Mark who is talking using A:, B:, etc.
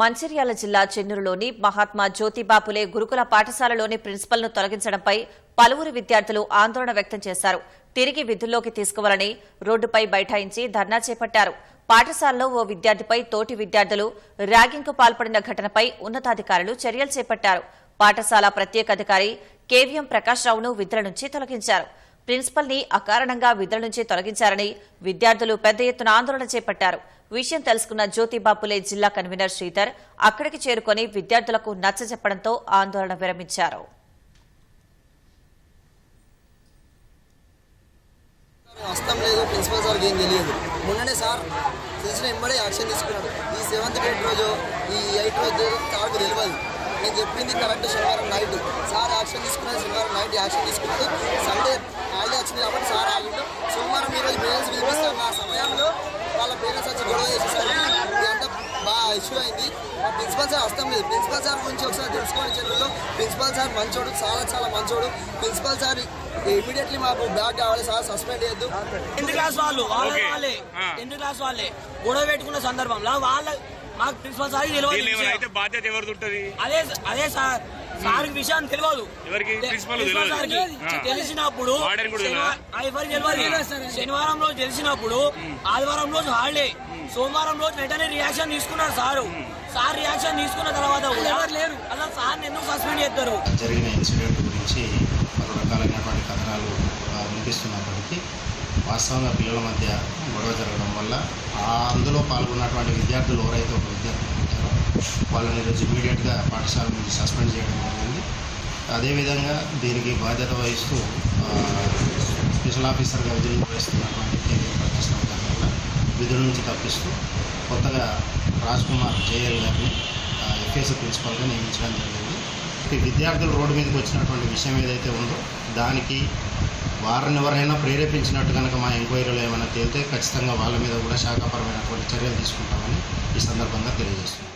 A: మంచిర్యాల జిల్లా చెన్నూరులోని మహాత్మా జ్యోతిబాపులే గురుకుల పాఠశాలలోని ప్రిన్సిపల్ను తొలగించడంపై పలువురు విద్యార్థులు ఆందోళన వ్యక్తం చేశారు. తిరిగి విధుల్లోకి తీసుకోవాలని రోడ్డుపై బైఠాయించి ధర్నా చేపట్టారు. పాఠశాలలో ఓ విద్యార్థిపై తోటి విద్యార్థులు ర్యాగింగ్కు పాల్పడిన ఘటనపై ఉన్నతాధికారులు చర్యలు చేపట్టారు. పాఠశాల ప్రత్యేకాధికారి కేవీఎం ప్రకాష్ రావును విధుల నుంచి తొలగించారు. ప్రిన్సిపల్ని అకారణంగా విధుల నుంచి తొలగించారని విద్యార్థులు పెద్ద ఎత్తున ఆందోళన చేపట్టారు. విషయం తెలుసుకున్న జ్యోతిబాపులే జిల్లా కన్వీనర్ శ్రీధర్ అక్కడికి చేరుకుని విద్యార్థులకు నచ్చ చెప్పడంతో ఆందోళన విరమించారు.
B: వస్తాం లేదు ప్రిన్సిపల్ సార్ ఏం తెలియదు. మొన్ననే సార్ తెలిసిన ఎంబడే యాక్షన్ తీసుకున్నాడు. ఈ సెవెంత్ డేట్ రోజు ఈ ఎయిట్ రోజు సార్కు తెలియదు నేను చెప్పింది కరెక్ట్ శనివారం నైట్. సార్ యాక్షన్ తీసుకున్నాడు శనివారం నైట్. యాక్షన్ తీసుకున్నాడు. సండే వచ్చింది కాబట్టి సార్ ఆగిండు సోమవారం ఈ రోజు పేరెంట్స్ పిలిపిస్తాను ఆ సమయంలో వాళ్ళ పేరెంట్స్ వచ్చి గొడవ చేసేసరికి ఇదంతా బాగా ఇష్యూ అయింది. మా ప్రిన్సిపల్ సార్ వస్తాం లేదు. ప్రిన్సిపల్ సార్ గురించి ఒకసారి తెలుసుకోవాలి చెల్లెల్లో ప్రిన్సిపల్ సార్ మంచోడు చాలా చాలా మంచోడు. ప్రిన్సిపల్ సార్ ఇమీడియట్లీ మాకు బ్యాక్ కావాలి సార్ సస్పెండ్ చేయొద్దు.
C: టెన్త్ క్లాస్ వాళ్ళు వాళ్ళ. టెన్త్ క్లాస్ వాళ్ళే. గొడవ పెట్టుకున్న సందర్భంలో వాళ్ళ మాకు ప్రిన్సిపల్ సార్ తెలియదు
D: అయితే బాధ్యత ఎవరిది ఉంటుంది?
C: అదే అదే సార్ సార్ విషయం తెలియదు
D: ఎవరికి? ప్రిన్సిపల్.
C: సార్కి. తెలిసినప్పుడు శనివారం రోజు తెలిసినప్పుడు ఆదివారం రోజు హాలిడే. సోమవారం రోజు వెంటనే రియాక్షన్ తీసుకున్నారు సారు. సార్ రియాక్షన్ తీసుకున్న తర్వాత కూడా అలా సార్ ఎందుకు సస్పెండ్ చేస్తారు?
E: జరిగిన ఇన్సిడెంట్ గురించి పలు రకాలైనటువంటి కథనాలు వినిపిస్తున్నప్పటికీ వాస్తవంగా పిల్లల మధ్య గొడవ జరగడం వల్ల అందులో పాల్గొన్నటువంటి విద్యార్థులు ఎవరైతే ఒక విద్యార్థులు ఉంటారో వాళ్ళని ఈరోజు ఇమీడియట్గా పాఠశాల నుంచి సస్పెండ్ చేయడం జరిగింది. అదేవిధంగా దీనికి బాధ్యత వహిస్తూ స్పెషల్ ఆఫీసర్గా విధులు నిర్వహిస్తున్నటువంటి కేంద్ర ప్రకాశ్ రావు గారిని కూడా విధుల నుంచి తప్పిస్తూ కొత్తగా రాజ్ కుమార్ జేఎల్ గారిని ఎఫ్ఎస్ ప్రిన్సిపల్గా నియమించడం జరిగింది. ఈ విద్యార్థులు రోడ్డు మీదకి వచ్చినటువంటి విషయం ఏదైతే ఉందో దానికి వారిని ఎవరైనా ప్రేరేపించినట్టు కనుక మా ఎంక్వైరీలో ఏమైనా తేలితే ఖచ్చితంగా వాళ్ళ మీద కూడా శాఖాపరమైనటువంటి చర్యలు తీసుకుంటామని ఈ సందర్భంగా తెలియజేస్తున్నాం.